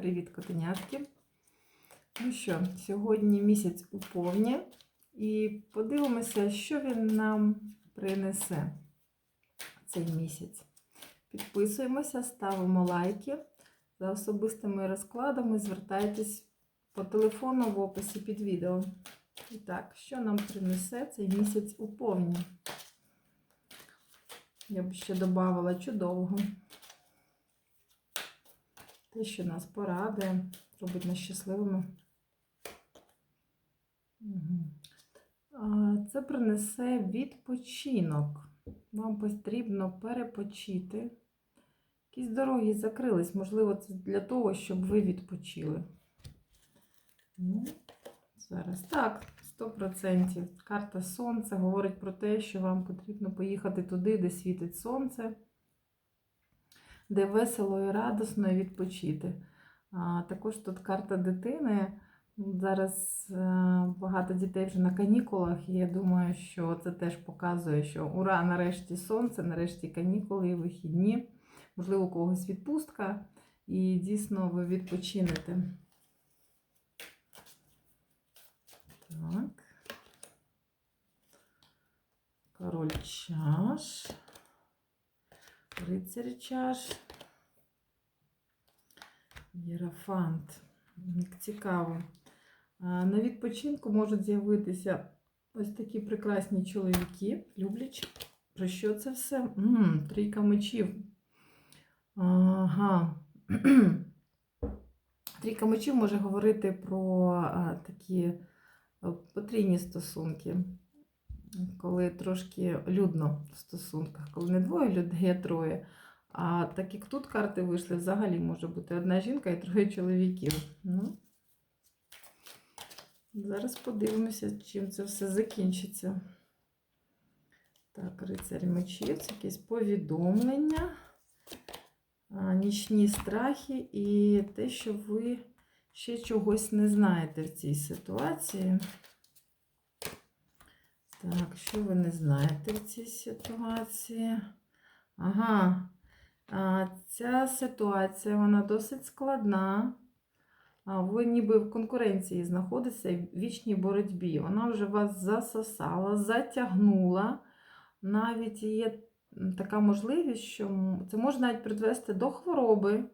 Привіт, котенятки. Ну що, сьогодні місяць у повні, і подивимося, що він нам принесе цей місяць. Підписуємося, ставимо лайки. За особистими розкладами звертайтесь по телефону в описі під відео. І так, що нам принесе цей місяць у повні? Я б ще додавала чудового. Те, що нас порадує, робить нас щасливими. Це принесе відпочинок. Вам потрібно перепочити. Якісь дороги закрились, можливо, це для того, щоб ви відпочили. Ну, зараз так, 100%. Карта Сонця говорить про те, що вам потрібно поїхати туди, де світить сонце де весело і радосно відпочити. А, Також тут карта дитини. Зараз а, багато дітей вже на канікулах, і я думаю, що це теж показує, що ура, нарешті сонце, нарешті канікули і вихідні, можливо, у когось відпустка, і дійсно ви відпочинете. Так. Король чаш. Рицарь чаш. Єрафант. Цікаво. На відпочинку можуть з'явитися ось такі прекрасні чоловіки, люблячі. Про що це все? М -м, трійка мечів. Ага. Трійка мечів може говорити про а, такі потрійні стосунки коли трошки людно в стосунках, коли не двоє людей, а троє. А так як тут карти вийшли, взагалі може бути одна жінка і троє чоловіків. Ну, Зараз подивимося, чим це все закінчиться. Так, рицарь мечів, це якесь повідомлення, нічні страхи і те, що ви ще чогось не знаєте в цій ситуації. Так, що ви не знаєте в цій ситуації? Ага, а, ця ситуація, вона досить складна. А ви ніби в конкуренції знаходитеся в вічній боротьбі. Вона вже вас засосала, затягнула. Навіть є така можливість, що це може навіть призвести до хвороби.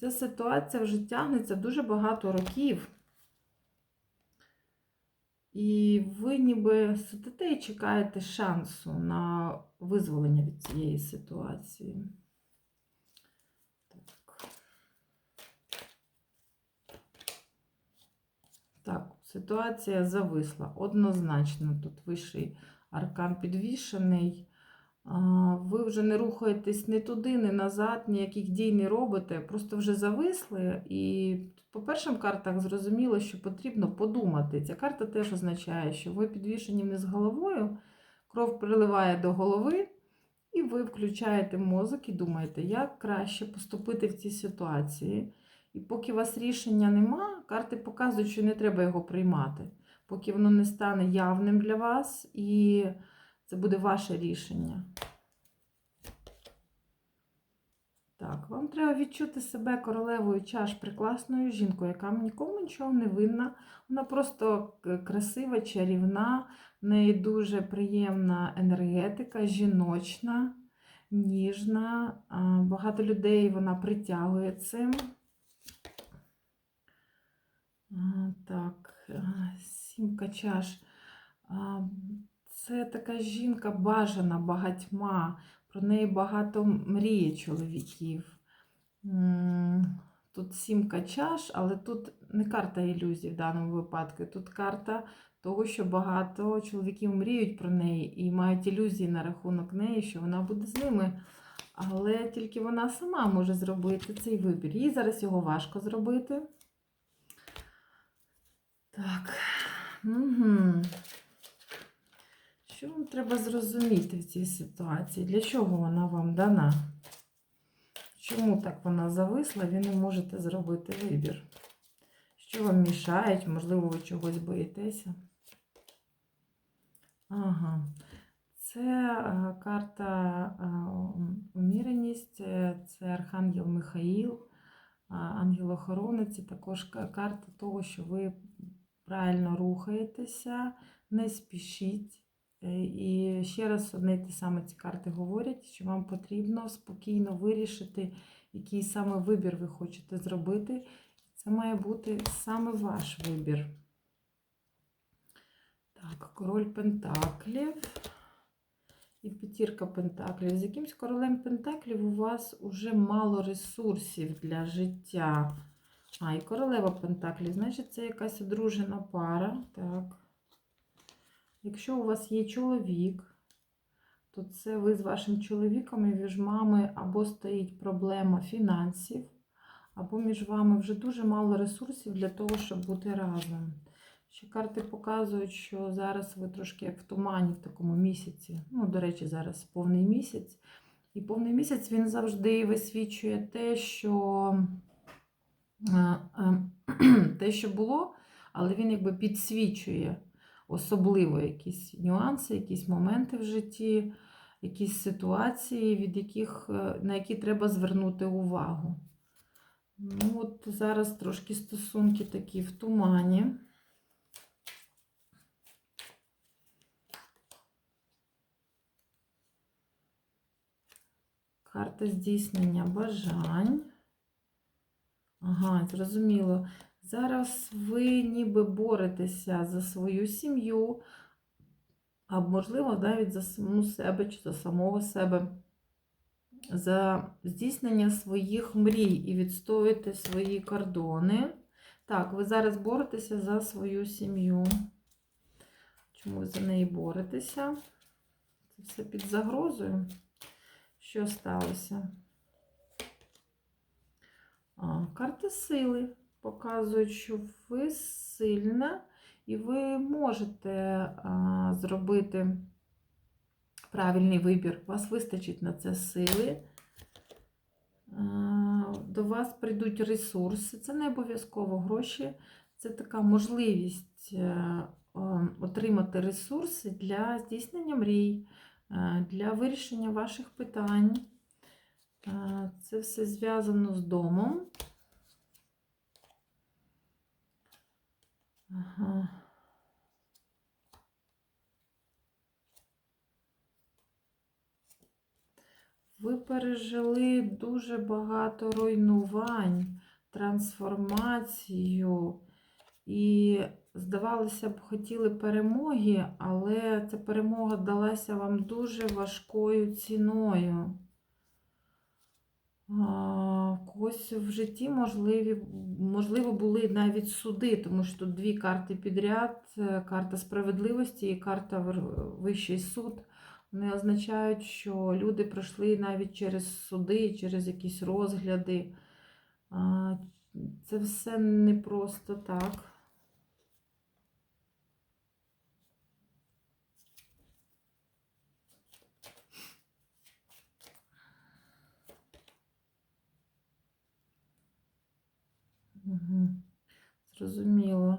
Ця ситуація вже тягнеться дуже багато років. І ви ніби сидите і чекаєте шансу на визволення від цієї ситуації. Так, так ситуація зависла. Однозначно, тут вищий аркан підвішений. Ви вже не рухаєтесь ні туди, ні назад, ніяких дій не робите, просто вже зависли. І по першим картах зрозуміло, що потрібно подумати. Ця карта теж означає, що ви підвішені вниз головою, кров приливає до голови, і ви включаєте мозок і думаєте, як краще поступити в цій ситуації. І поки у вас рішення нема, карти показують, що не треба його приймати, поки воно не стане явним для вас. і це буде ваше рішення. Так, вам треба відчути себе королевою чаш прекрасною жінкою, яка нікому нічого не винна. Вона просто красива, чарівна, в неї дуже приємна енергетика, жіночна, ніжна. Багато людей вона притягує цим. Так, сімка чаш. Це така жінка бажана багатьма, про неї багато мріє чоловіків. Тут сімка чаш, але тут не карта ілюзій в даному випадку. Тут карта того, що багато чоловіків мріють про неї і мають ілюзії на рахунок неї, що вона буде з ними. Але тільки вона сама може зробити цей вибір. Їй зараз його важко зробити. Так. Угу. Що вам треба зрозуміти в цій ситуації? Для чого вона вам дана? Чому так вона зависла, ви не можете зробити вибір? Що вам мішають? Можливо, ви чогось боїтеся? Ага. Це е, карта е, уміреність, це Архангел Михаїл. ангел-охоронець це також карта того, що ви правильно рухаєтеся, не спішіть. Е, І ще раз одне й те саме ці карти говорять, що вам потрібно спокійно вирішити, який саме вибір ви хочете зробити. Це має бути саме ваш вибір. Так, король Пентаклів і п'ятірка Пентаклів. З якимсь королем Пентаклів у вас уже мало ресурсів для життя. А, і королева Пентаклів, значить, це якась одружена пара. Так. Якщо у вас є чоловік, то це ви з вашим чоловіком і між вами або стоїть проблема фінансів, або між вами вже дуже мало ресурсів для того, щоб бути разом. Ще карти показують, що зараз ви трошки як в тумані в такому місяці. Ну, до речі, зараз повний місяць. І повний місяць він завжди висвічує те, що е, е, те, що було, але він якби підсвічує особливо якісь нюанси, якісь моменти в житті, якісь ситуації, від яких, е, на які треба звернути увагу. Ну, от зараз трошки стосунки такі в тумані. Карта здійснення бажань. Ага, зрозуміло. Зараз ви ніби боретеся за свою сім'ю, а можливо, навіть за саму себе чи за самого себе, за здійснення своїх мрій і відстоюєте свої кордони. Так, ви зараз боретеся за свою сім'ю. Чому ви за неї боретеся? Це все під загрозою. Що сталося? А, карта сили показують, що ви сильна і ви можете зробити правильний вибір. Вас вистачить на це сили. До вас прийдуть ресурси. Це не обов'язково гроші. Це така можливість е, отримати ресурси для здійснення мрій, е, для вирішення ваших питань. Е, Це все зв'язано з домом. Ага. Ви пережили дуже багато руйнувань, трансформацію і, здавалося б, хотіли перемоги, але ця перемога далася вам дуже важкою ціною. Когось в житті можливі, можливо були навіть суди, тому що тут дві карти підряд: е, карта справедливості і карта Вищий суд. Вони означають, що люди пройшли навіть через суди, через якісь розгляди. Це все не просто так. Зрозуміло.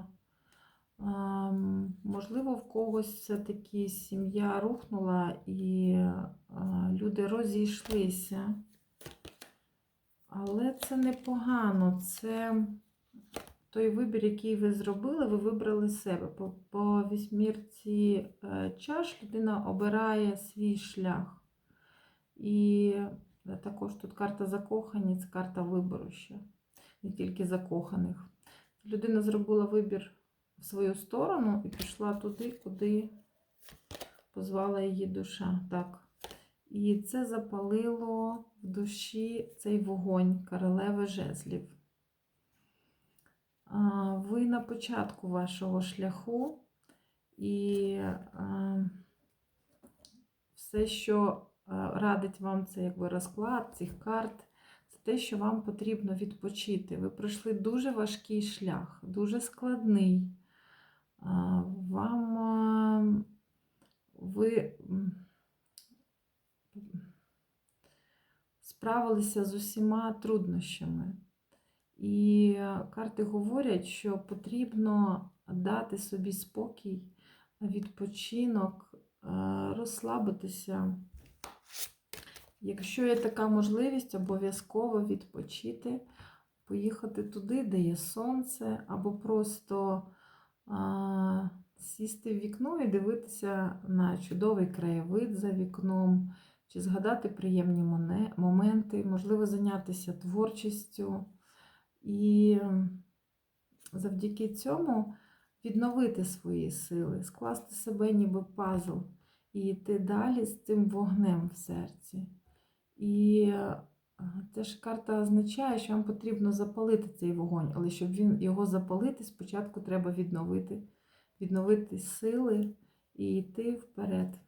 Можливо, в когось все-таки сім'я рухнула і люди розійшлися. Але це непогано. Це той вибір, який ви зробили, ви вибрали себе. По, по вісьмірці е, чаш людина обирає свій шлях. І е, також тут карта закоханість, карта вибору ще не тільки закоханих. Людина зробила вибір в свою сторону і пішла туди, куди позвала її душа. Так. І це запалило в душі цей вогонь королеви жезлів. Ви на початку вашого шляху, і все, що радить вам це якби розклад цих карт, це те, що вам потрібно відпочити. Ви пройшли дуже важкий шлях, дуже складний. Вам ви справилися з усіма труднощами. І карти говорять, що потрібно дати собі спокій, відпочинок, розслабитися. Якщо є така можливість, обов'язково відпочити, поїхати туди, де є сонце, або просто а, сісти в вікно і дивитися на чудовий краєвид за вікном, чи згадати приємні моменти, можливо, зайнятися творчістю. І завдяки цьому відновити свої сили, скласти себе ніби пазл і йти далі з цим вогнем в серці. І ця ж карта означає, що вам потрібно запалити цей вогонь, але щоб він його запалити, спочатку треба відновити, відновити сили і йти вперед.